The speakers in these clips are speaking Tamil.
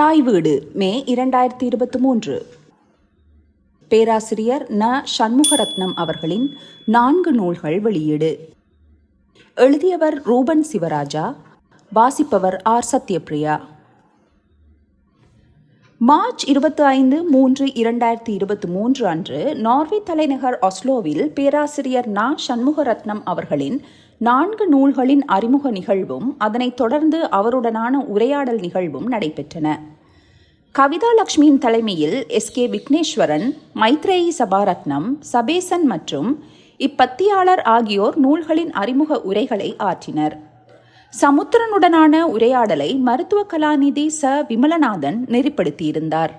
தாய் வீடு மே இரண்டாயிரத்தி இருபத்தி மூன்று பேராசிரியர் ந. சண்முகரத்னம் அவர்களின் நான்கு நூல்கள் வெளியீடு. எழுதியவர் ரூபன் சிவராஜா வாசிப்பவர் ஆர். சத்யபிரியா மார்ச் இருபத்தி ஐந்து மூன்று இரண்டாயிரத்தி இருபத்தி மூன்று அன்று நார்வே தலைநகர் ஒஸ்லோவில் பேராசிரியர் நா. சண்முகரத்னம் அவர்களின் நான்கு நூல்களின் அறிமுக நிகழ்வும் அதனைத் தொடர்ந்து அவருடனான உரையாடல் நிகழ்வும் நடைபெற்றன. கவிதா லக்ஷ்மியின் தலைமையில் எஸ். கே. விக்னேஸ்வரன் மைத்ரேயி சபாரத்னம் சபேசன் மற்றும் இப்பத்தியாளர் ஆகியோர் நூல்களின் அறிமுக உரைகளை ஆற்றினர். சமுத்திரனுடனான உரையாடலை மருத்துவ கலாநிதி ச. விமலநாதன் நெறிப்படுத்தியிருந்தார்.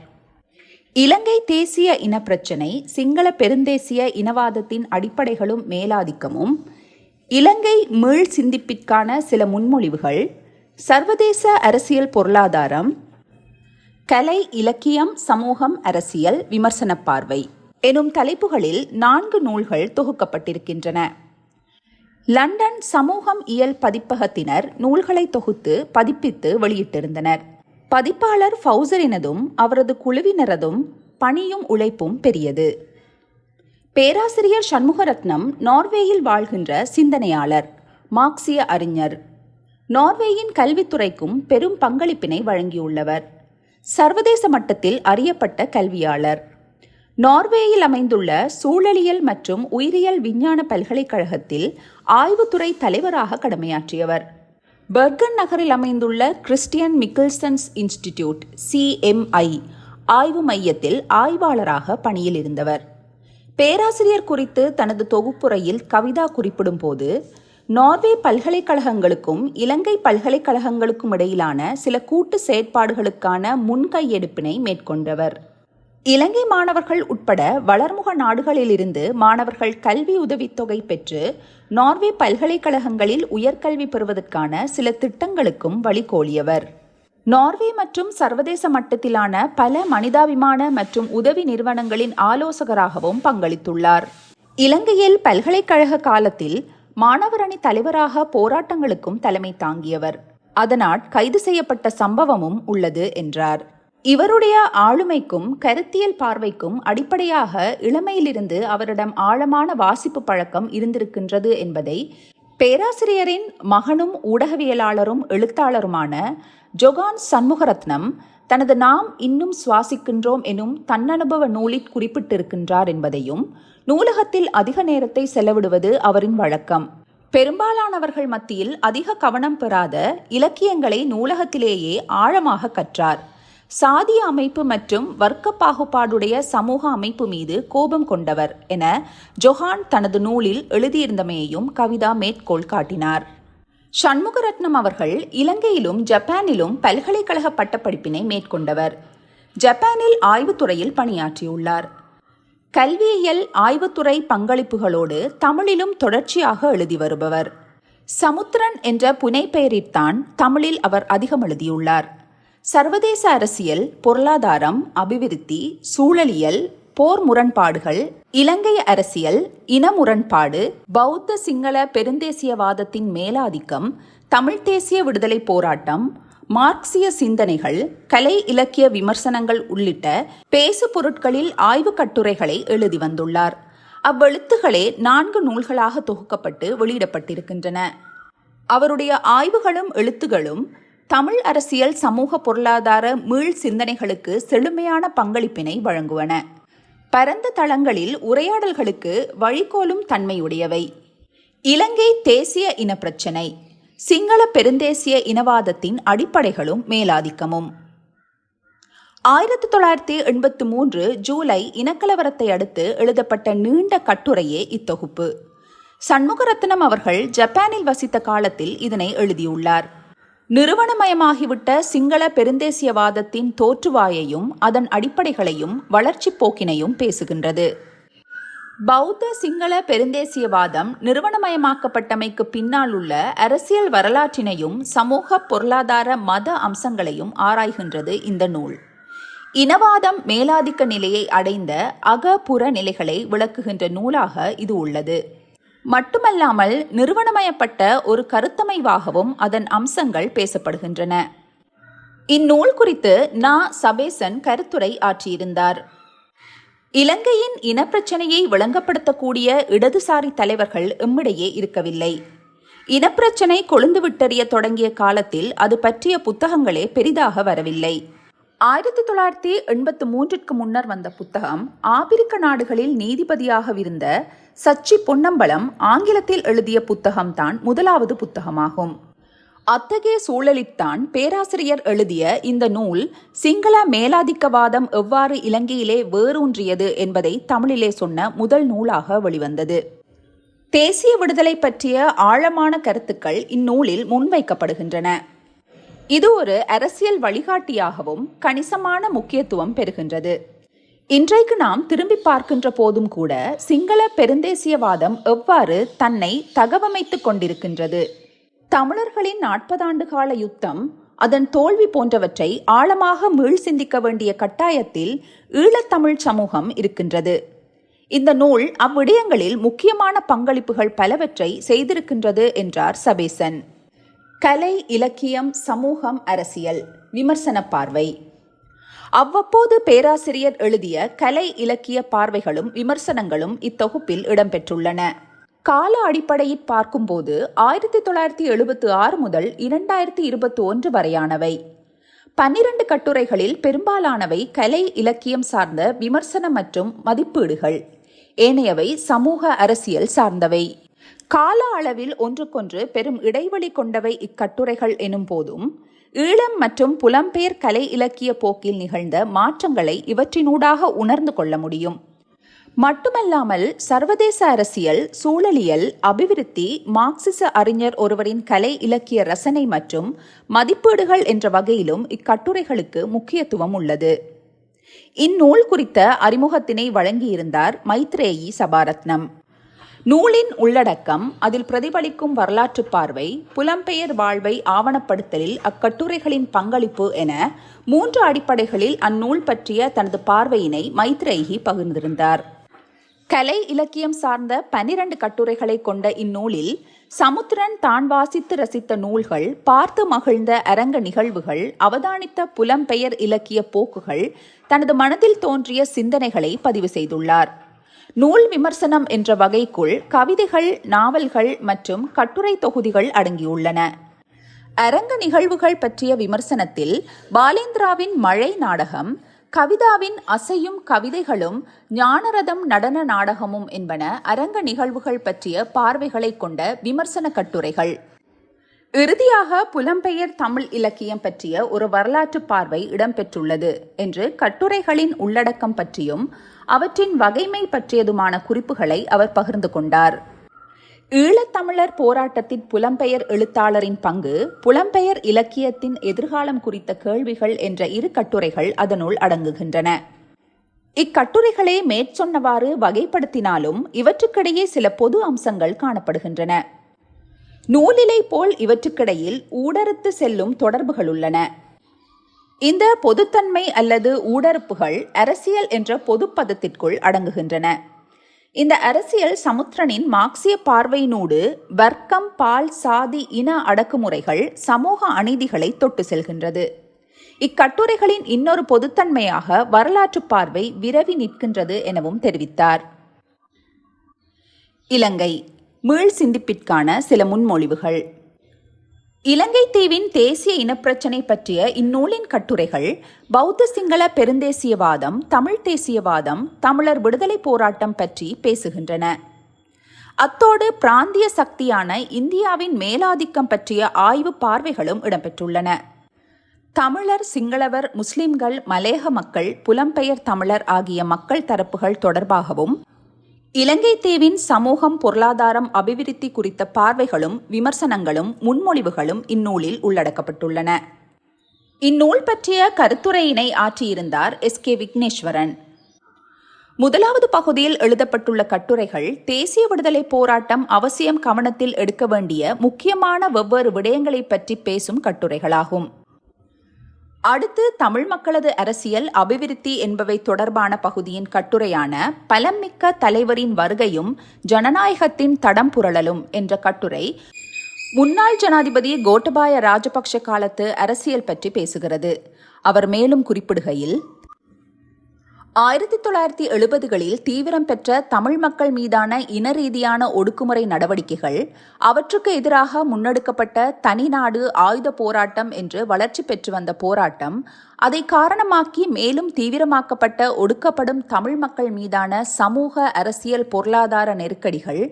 இலங்கை தேசிய இனப்பிரச்சினை சிங்கள பெருந்தேசிய இனவாதத்தின் அடிப்படைகளும் மேலாதிக்கமும் இலங்கை மீள் சிந்திப்பிற்கான சில முன்மொழிவுகள் சர்வதேச அரசியல் பொருளாதாரம் கலை இலக்கியம் சமூகம் அரசியல் விமர்சன பார்வை எனும் தலைப்புகளில் நான்கு நூல்கள் தொகுக்கப்பட்டிருக்கின்றன. லண்டன் சமூகம் இயல் பதிப்பகத்தினர் நூல்களை தொகுத்து பதிப்பித்து வெளியிட்டிருந்தனர். பதிப்பாளர் ஃபவுசரினதும் அவரது குழுவினரதும் பணியும் உழைப்பும் பெரியது. பேராசிரியர் சண்முகரத்னம் நார்வேயில் வாழ்கின்ற சிந்தனையாளர் மார்க்சிய அறிஞர். நார்வேயின் கல்வித்துறைக்கும் பெரும் பங்களிப்பினை வழங்கியுள்ளவர். சர்வதேச மட்டத்தில் அறியப்பட்ட கல்வியாளர். நார்வேயில் அமைந்துள்ள சூழலியல் மற்றும் உயிரியல் விஞ்ஞான பல்கலைக்கழகத்தில் ஆய்வுத்துறை தலைவராக கடமையாற்றியவர். பர்கன் நகரில் அமைந்துள்ள கிறிஸ்டியன் மிக்கல்சன்ஸ் இன்ஸ்டிடியூட் சிஎம்ஐ ஆய்வு மையத்தில் ஆய்வாளராக பணியில் இருந்தவர். பேராசிரியர் குறித்து தனது தொகுப்புரையில் கவிதா குறிப்பிடும் போது நார்வே பல்கலைக்கழகங்களுக்கும் இலங்கை பல்கலைக்கழகங்களுக்கும் இடையிலான சில கூட்டு செயற்பாடுகளுக்கான முன்கையெடுப்பினை மேற்கொண்டவர். இலங்கை மாணவர்கள் உட்பட வளர்முக நாடுகளிலிருந்து மாணவர்கள் கல்வி உதவித்தொகை பெற்று நார்வே பல்கலைக்கழகங்களில் உயர்கல்வி பெறுவதற்கான சில திட்டங்களுக்கும் வழிகோலியவர் நார்வே மற்றும் சர்வதேச மட்டத்திலான பல மனிதாபிமான மற்றும் உதவி நிறுவனங்களின் ஆலோசகராகவும் பங்களித்துள்ளார். இலங்கையில் பல்கலைக்கழக காலத்தில் மாணவரணி தலைவராக போராட்டங்களுக்கும் தலைமை தாங்கியவர். அதனால் கைது செய்யப்பட்ட சம்பவமும் உள்ளது என்றார். இவருடைய ஆளுமைக்கும் கருத்தியல் பார்வைக்கும் அடிப்படையாக இளமையிலிருந்து அவரிடம் ஆழமான வாசிப்பு பழக்கம் இருந்திருக்கின்றது என்பதை பேராசிரியரின் மகனும் ஊடகவியலாளரும் எழுத்தாளருமான ஜொகான் சண்முகரத்னம் தனது நாம் இன்னும் சுவாசிக்கின்றோம் எனும் தன்னனுபவ நூலில் குறிப்பிட்டிருக்கின்றார் என்பதையும் நூலகத்தில் அதிக நேரத்தை செலவிடுவது அவரின் வழக்கம். பெரும்பாலானவர்கள் மத்தியில் அதிக கவனம் பெறாத இலக்கியங்களை நூலகத்திலேயே ஆழமாக கற்றார். சாதிய அமைப்பு மற்றும் வர்க்க பாகுபாடுடைய சமூக அமைப்பு மீது கோபம் கொண்டவர் என ஜொஹான் தனது நூலில் எழுதியிருந்தமையையும் கவிதா மேற்கோள் காட்டினார். சண்முகரத்னம் அவர்கள் இலங்கையிலும் ஜப்பானிலும் பல்கலைக்கழக பட்டப்படிப்பினை மேற்கொண்டவர். ஜப்பானில் ஆய்வுத்துறையில் பணியாற்றியுள்ளார். கல்வியியல் ஆய்வுத்துறை பங்களிப்புகளோடு தமிழிலும் தொடர்ச்சியாக எழுதி வருபவர். சமுத்திரன் என்ற புனைப்பெயரில்தான் தமிழில் அவர் அதிகம் எழுதியுள்ளார். சர்வதேச அரசியல் பொருளாதாரம் அபிவிருத்தி சூழலியல் போர் முரண்பாடுகள் இலங்கை அரசியல் இன முரண்பாடு பௌத்த சிங்கள பெருந்தேசியவாதத்தின் மேலாதிக்கம் தமிழ் தேசிய விடுதலை போராட்டம் மார்க்சிய சிந்தனைகள் கலை இலக்கிய விமர்சனங்கள் உள்ளிட்ட பேசு பொருட்களில் ஆய்வு கட்டுரைகளை எழுதி வந்துள்ளார். அவ்வெழுத்துகளே நான்கு நூல்களாக தொகுக்கப்பட்டு வெளியிடப்பட்டிருக்கின்றன. அவருடைய ஆய்வுகளும் எழுத்துகளும் தமிழ் அரசியல் சமூக பொருளாதார மீள் சிந்தனைகளுக்கு செழுமையான பங்களிப்பினை வழங்குவன. பரந்த தளங்களில் உரையாடல்களுக்கு வழிகோலும் தன்மையுடையவை. இலங்கை தேசிய இன பிரச்சினை. சிங்கள பெருந்தேசிய இனவாதத்தின் அடிப்படைகளும் மேலாதிக்கமும். ஆயிரத்தி தொள்ளாயிரத்தி எண்பத்தி மூன்று ஜூலை இனக்கலவரத்தை அடுத்து எழுதப்பட்ட நீண்ட கட்டுரையே இத்தொகுப்பு. சண்முகரத்னம் அவர்கள் ஜப்பானில் வசித்த காலத்தில் இதனை எழுதியுள்ளார். நிறுவனமயமாகிவிட்ட சிங்கள பெருந்தேசியவாதத்தின் தோற்றுவாயையும் அதன் அடிப்படைகளையும் வளர்ச்சி போக்கினையும் பேசுகின்றது. பௌத்த சிங்கள பெருந்தேசியவாதம் நிறுவனமயமாக்கப்பட்டமைக்கு பின்னால் உள்ள அரசியல் வரலாற்றினையும் சமூக பொருளாதார மத அம்சங்களையும் ஆராய்கின்றது இந்த நூல். இனவாதம் மேலாதிக்க நிலையை அடைந்த அகபுற நிலைகளை விளக்குகின்ற நூலாக இது உள்ளது. மட்டுமல்லாமல் நிறுவனமயப்பட்ட ஒரு கருத்தமைவாகவும் அதன் அம்சங்கள் பேசப்படுகின்றன. இந்நூல் குறித்து நா. சபேசன் கருத்துரை ஆற்றியிருந்தார். இலங்கையின் இனப்பிரச்சனையை விளங்கப்படுத்தக்கூடிய இடதுசாரி தலைவர்கள் எம்மிடையே இருக்கவில்லை. இனப்பிரச்சனை கொழுந்து விட்டறிய தொடங்கிய காலத்தில் அது பற்றிய புத்தகங்களே பெரிதாக வரவில்லை. ஆயிரத்தி தொள்ளாயிரத்தி எண்பத்து மூன்றிற்கு முன்னர் வந்த புத்தகம் ஆப்பிரிக்க நாடுகளில் நீதிபதியாகவிருந்த சச்சி பொன்னம்பலம் ஆங்கிலத்தில் எழுதிய புத்தகம்தான் முதலாவது புத்தகமாகும். அத்தகைய சூழலில்தான் பேராசிரியர் எழுதிய இந்த நூல் சிங்கள மேலாதிக்கவாதம் எவ்வாறு இலங்கையிலே வேரூன்றியது என்பதை தமிழிலே சொன்ன முதல் நூலாக வெளிவந்தது. தேசிய விடுதலை பற்றிய ஆழமான கருத்துக்கள் இந்நூலில் முன்வைக்கப்படுகின்றன. இது ஒரு அரசியல் வழிகாட்டியாகவும் கணிசமான முக்கியத்துவம் பெறுகின்றது. இன்றைக்கு நாம் திரும்பி பார்க்கின்ற போதும் கூட சிங்கள பெருந்தேசியவாதம் எவ்வாறு தன்னை தகவமைத்துக் கொண்டிருக்கின்றது. தமிழர்களின் நாற்பதாண்டு கால யுத்தம் அதன் தோல்வி போன்றவற்றை ஆழமாக மீள் சிந்திக்க வேண்டிய கட்டாயத்தில் ஈழத்தமிழ் சமூகம் இருக்கின்றது. இந்த நூல் அவ்விடயங்களில் முக்கியமான பங்களிப்புகள் பலவற்றை செய்திருக்கின்றது என்றார் சபேசன். கலை இலக்கியம் சமூகம் அரசியல் விமர்சன பார்வை. அவ்வப்போது பேராசிரியர் எழுதிய கலை இலக்கிய பார்வைகளும் விமர்சனங்களும் இத்தொகுப்பில் இடம்பெற்றுள்ளன. கால அடிப்படையில் பார்க்கும்போது ஆயிரத்தி தொள்ளாயிரத்தி எழுபத்து ஆறு முதல் இரண்டாயிரத்தி இருபத்தி ஒன்று வரையானவை. பன்னிரண்டு கட்டுரைகளில் பெரும்பாலானவை கலை இலக்கியம் சார்ந்த விமர்சனம் மற்றும் மதிப்பீடுகள். ஏனையவை சமூக அரசியல் சார்ந்தவை. கால அளவில் ஒன்றுக்கொன்று பெரும் இடைவெளி கொண்டவை இக்கட்டுரைகள் எனும் போதும் ஈழம் மற்றும் புலம்பெயர் கலை இலக்கிய போக்கில் நிகழ்ந்த மாற்றங்களை இவற்றினூடாக உணர்ந்து கொள்ள முடியும். மட்டுமல்லாமல் சர்வதேச அரசியல் சூழலியல் அபிவிருத்தி மார்க்சிச அறிஞர் ஒருவரின் கலை இலக்கிய ரசனை மற்றும் மதிப்பீடுகள் என்ற வகையிலும் இக்கட்டுரைகளுக்கு முக்கியத்துவம் உள்ளது. இந்நூல் குறித்த அறிமுகத்தினை வழங்கியிருந்தார் மைத்ரேயி சபாரத்னம். நூலின் உள்ளடக்கம் அதில் பிரதிபலிக்கும் வரலாற்று பார்வை புலம்பெயர் வாழ்வை ஆவணப்படுத்தலில் அக்கட்டுரைகளின் பங்களிப்பு என மூன்று அடிப்படைகளில் அந்நூல் பற்றிய தனது பார்வையினை மைத்ரேகி பகிர்ந்திருந்தார். கலை இலக்கியம் சார்ந்த பனிரண்டு கட்டுரைகளை கொண்ட இந்நூலில் சமுத்திரன் தான் வாசித்து ரசித்த நூல்கள் பார்த்து மகிழ்ந்த அரங்க நிகழ்வுகள் அவதானித்த புலம்பெயர் இலக்கிய போக்குகள் தனது மனதில் தோன்றிய சிந்தனைகளை பதிவு செய்துள்ளார். நூல் விமர்சனம் என்ற வகைக்குள் கவிதைகள் நாவல்கள் மற்றும் கட்டுரை தொகுதிகள் அடங்கியுள்ளன. அரங்க நிகழ்வுகள் பற்றிய விமர்சனத்தில் பாலேந்திராவின் மழை நாடகம் கவிதாவின் அசையும் கவிதைகளும் ஞானரதம் நடன நாடகமும் என்பன அரங்க நிகழ்வுகள் பற்றிய பார்வைகளை கொண்ட விமர்சன கட்டுரைகள். இறுதியாக புலம்பெயர் தமிழ் இலக்கியம் பற்றிய ஒரு வரலாற்று பார்வை இடம்பெற்றுள்ளது என்று கட்டுரைகளின் உள்ளடக்கம் பற்றியும் அவற்றின் வகைமை பற்றியதுமான குறிப்புகளை அவர் பகிர்ந்து கொண்டார். ஈழத்தமிழர் போராட்டத்தின் புலம்பெயர் எழுத்தாளரின் பங்கு புலம்பெயர் இலக்கியத்தின் எதிர்காலம் குறித்த கேள்விகள் என்ற இரு கட்டுரைகள் அதனுள் அடங்குகின்றன. இக்கட்டுரைகளை மேற்சொன்னவாறு வகைப்படுத்தினாலும் இவற்றுக்கிடையே சில பொது அம்சங்கள் காணப்படுகின்றன. நூலிலை போல் இவற்றுக்கிடையில் ஊடறுத்து செல்லும் தொடர்புகள் உள்ளன. இந்த பொதுத்தன்மை அல்லது ஊடறுப்புகள் அரசியல் என்ற பொதுப்பதத்திற்குள் அடங்குகின்றன. இந்த அரசியல் சமுத்திரனின் மார்க்சிய பார்வையினூடு வர்க்கம் பால் சாதி இன அடக்குமுறைகள் சமூக அநீதிகளை தொட்டு செல்கின்றது. இக்கட்டுரைகளின் இன்னொரு பொதுத்தன்மையாக வரலாற்று பார்வை விரவி நிற்கின்றது எனவும் தெரிவித்தார். இலங்கை மீள் சிந்திப்பிற்கான சில முன்மொழிவுகள். இலங்கை தீவின் தேசிய இனப்பிரச்சினை பற்றிய இந்நூலின் கட்டுரைகள் பௌத்த சிங்கள பெருந்தேசியவாதம் தமிழ் தேசியவாதம் தமிழர் விடுதலை போராட்டம் பற்றி பேசுகின்றன. அத்தோடு பிராந்திய சக்தியான இந்தியாவின் மேலாதிக்கம் பற்றிய ஆய்வு பார்வைகளும் இடம்பெற்றுள்ளன. தமிழர் சிங்களவர் முஸ்லிம்கள் மலேக மக்கள் புலம்பெயர் தமிழர் ஆகிய மக்கள் தரப்புகள் தொடர்பாகவும் இலங்கை தீவின் சமூகம் பொருளாதாரம் அபிவிருத்தி குறித்த பார்வைகளும் விமர்சனங்களும் முன்மொழிவுகளும் இந்நூலில் உள்ளடக்கப்பட்டுள்ளன. இந்நூல் பற்றிய கருத்துரையினை ஆற்றியிருந்தார் எஸ். கே. விக்னேஸ்வரன். முதலாவது பகுதியில் எழுதப்பட்டுள்ள கட்டுரைகள் தேசிய விடுதலை போராட்டம் அவசியம் கவனத்தில் எடுக்க வேண்டிய முக்கியமான வெவ்வேறு விடயங்களை பற்றி பேசும் கட்டுரைகளாகும். அடுத்து தமிழ் மக்களது அரசியல் அபிவிருத்தி என்பவை தொடர்பான பகுதியின் கட்டுரையான பலம்மிக்க தலைவரின் வருகையும் ஜனநாயகத்தின் தடம் புரளலும் என்ற கட்டுரை முன்னாள் ஜனாதிபதி கோட்டபாய ராஜபக்ஷ காலத்து அரசியல் பற்றி பேசுகிறது. அவர் மேலும் குறிப்பிடுகையில் ஆயிரத்தி தொள்ளாயிரத்தி எழுபதுகளில் தீவிரம் பெற்ற தமிழ் மக்கள் மீதான இன ரீதியான ஒடுக்குமுறை நடவடிக்கைகள் அவற்றுக்கு எதிராக முன்னெடுக்கப்பட்ட தனிநாடு ஆயுத போராட்டம் என்று வளர்ச்சி பெற்று வந்த போராட்டம் அதை காரணமாக்கி மேலும் தீவிரமாக்கப்பட்ட ஒடுக்கப்படும் தமிழ் மக்கள் மீதான சமூக அரசியல் பொருளாதார நெருக்கடிகள்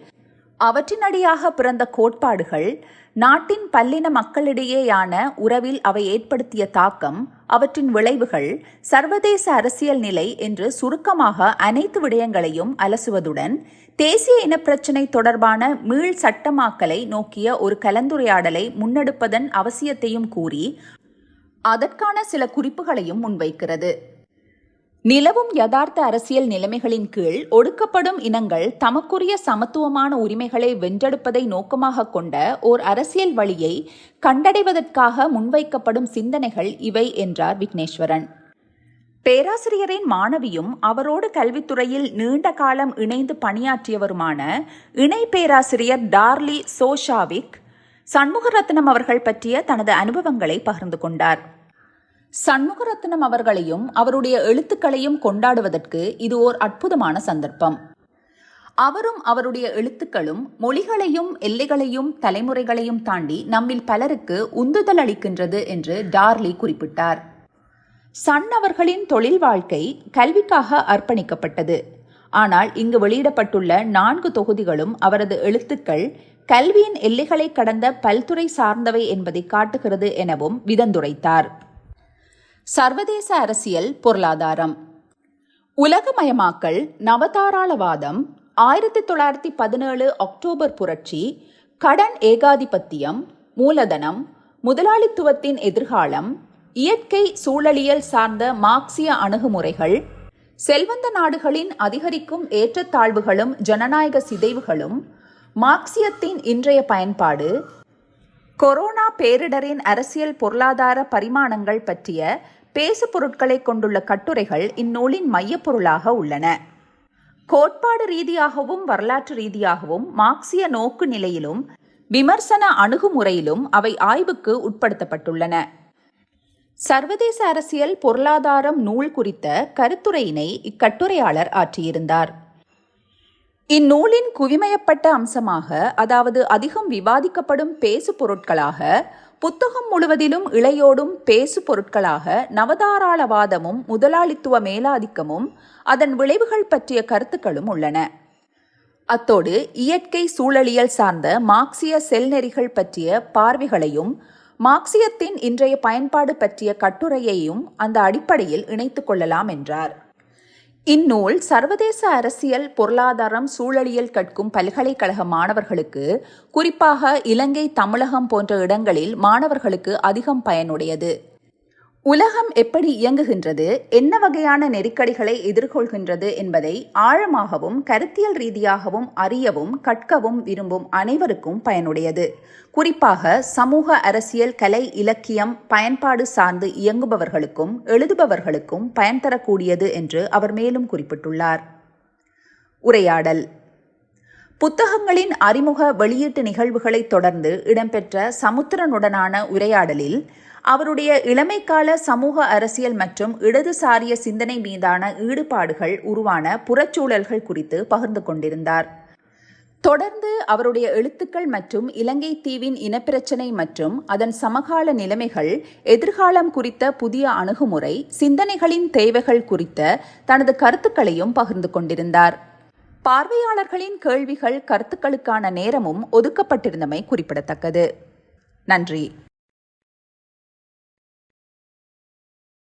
அவற்றினடியாக பிறந்த கோட்பாடுகள் நாட்டின் பல்லின மக்களிடையேயான உறவில் அவை ஏற்படுத்திய தாக்கம் அவற்றின் விளைவுகள் சர்வதேச அரசியல் நிலை என்று சுருக்கமாக அனைத்து விடயங்களையும் அலசுவதுடன் தேசிய இனப்பிரச்சினை தொடர்பான மீள் சட்டமாக்கலை நோக்கிய ஒரு கலந்துரையாடலை முன்னெடுப்பதன் அவசியத்தையும் கூறி அதற்கான சில குறிப்புகளையும் முன்வைக்கிறது. நிலவும் யதார்த்த அரசியல் நிலைமைகளின் கீழ் ஒடுக்கப்படும் இனங்கள் தமக்குரிய சமத்துவமான உரிமைகளை வென்றெடுப்பதை நோக்கமாக கொண்ட ஓர் அரசியல் வழியை கண்டடைவதற்காக முன்வைக்கப்படும் சிந்தனைகள் இவை என்றார் விக்னேஸ்வரன். பேராசிரியரின் மாணவியும் அவரோடு கல்வித்துறையில் நீண்ட காலம் இணைந்து பணியாற்றியவருமான இணை பேராசிரியர் டார்லி சோஷாவிக் சண்முகரத்னம் அவர்கள் பற்றிய தனது அனுபவங்களை பகிர்ந்து கொண்டார். சண்முகரத்னம் அவர்களையும் அவருடைய எழுத்துக்களையும் கொண்டாடுவதற்கு இது ஓர் அற்புதமான சந்தர்ப்பம். அவரும் அவருடைய எழுத்துக்களும் மொழிகளையும் எல்லைகளையும் தலைமுறைகளையும் தாண்டி நம்மில் பலருக்கு உந்துதல் அளிக்கின்றது என்று டார்லி குறிப்பிட்டார். சன் அவர்களின் தொழில் வாழ்க்கை கல்விக்காக அர்ப்பணிக்கப்பட்டது. ஆனால் இங்கு வெளியிடப்பட்டுள்ள நான்கு தொகுதிகளும் அவரது எழுத்துக்கள் கல்வியின் எல்லைகளை கடந்த பல்துறை சார்ந்தவை என்பதை காட்டுகிறது எனவும் விதந்துரைத்தார். சர்வதேச அரசியல் பொருளாதாரம். உலகமயமாக்கல் நவதாராளவாதம் ஆயிரத்தி தொள்ளாயிரத்தி பதினேழு அக்டோபர் புரட்சி கடன் ஏகாதிபத்தியம் மூலதனம் முதலாளித்துவத்தின் எதிர்காலம் இயற்கை சூழலியல் சார்ந்த மார்க்சிய அணுகுமுறைகள் செல்வந்த நாடுகளின் அதிகரிக்கும் ஏற்றத்தாழ்வுகளும் ஜனநாயக சிதைவுகளும் மார்க்சியத்தின் இன்றைய பயன்பாடு கொரோனா பேரிடரின் அரசியல் பொருளாதார பரிமாணங்கள் பற்றிய பேசு பொருட்களை கொண்டுள்ள கட்டுரைகள் இந்நூலின் மையப்பொருளாக உள்ளன. கோட்பாடு ரீதியாகவும் வரலாற்று ரீதியாகவும் மார்க்சிய நோக்கு நிலையிலும் விமர்சன அணுகுமுறையிலும் அவை ஆய்வுக்கு உட்படுத்தப்பட்டுள்ளன. சர்வதேச அரசியல் பொருளாதாரம் நூல் குறித்த கருத்துரையினை இக்கட்டுரையாளர் ஆற்றியிருந்தார். இந்நூலின் குவிமையப்பட்ட அம்சமாக அதாவது அதிகம் விவாதிக்கப்படும் பேசு பொருட்களாக புத்தகம் முழுவதிலும் இளையோடும் பேசு பொருட்களாக நவதாராளவாதமும் முதலாளித்துவ மேலாதிக்கமும் அதன் விளைவுகள் பற்றிய கருத்துக்களும் உள்ளன. அத்தோடு இயற்கை சூழலியல் சார்ந்த மார்க்சிய செல்நெறிகள் பற்றிய பார்வைகளையும் மார்க்சியத்தின் இன்றைய பயன்பாடு பற்றிய கட்டுரையையும் அந்த அடிப்படையில் இணைத்துக் கொள்ளலாம் என்றார். இந்நூல் சர்வதேச அரசியல் பொருளாதாரம் சூழலியல் கற்கும் பல்கலைக்கழக மாணவர்களுக்கு குறிப்பாக இலங்கை தமிழகம் போன்ற இடங்களில் மாணவர்களுக்கு அதிகம் பயனுடையது. உலகம் எப்படி இயங்குகின்றது என்ன வகையான நெருக்கடிகளை எதிர்கொள்கின்றது என்பதை ஆழமாகவும் கருத்தியல் ரீதியாகவும் அறியவும் கற்கவும் விரும்பும் அனைவருக்கும் பயனுடையது. குறிப்பாக சமூக அரசியல் கலை இலக்கியம் பயன்பாடு சார்ந்து இயங்குபவர்களுக்கும் எழுதுபவர்களுக்கும் பயன் தரக்கூடியது என்று அவர் மேலும் குறிப்பிட்டுள்ளார். உரையாடல். புத்தகங்களின் அறிமுக வெளியீட்டு நிகழ்வுகளைத் தொடர்ந்து இடம்பெற்ற சமுத்திரனுடனான உரையாடலில் அவருடைய இளமைக்கால சமூக அரசியல் மற்றும் இடதுசாரிய சிந்தனை மீதான ஈடுபாடுகள் உருவான புறச்சூழல்கள் குறித்து பகிர்ந்து கொண்டிருந்தார். தொடர்ந்து அவருடைய எழுத்துக்கள் மற்றும் இலங்கை தீவின் இனப்பிரச்சினை மற்றும் அதன் சமகால நிலைமைகள் எதிர்காலம் குறித்த புதிய அணுகுமுறை சிந்தனைகளின் தேவைகள் குறித்த தனது கருத்துக்களையும் பகிர்ந்து கொண்டிருந்தார். பார்வையாளர்களின் கேள்விகள் கருத்துக்களுக்கான நேரமும் ஒதுக்கப்பட்டிருந்தமை குறிப்பிடத்தக்கது. நன்றி.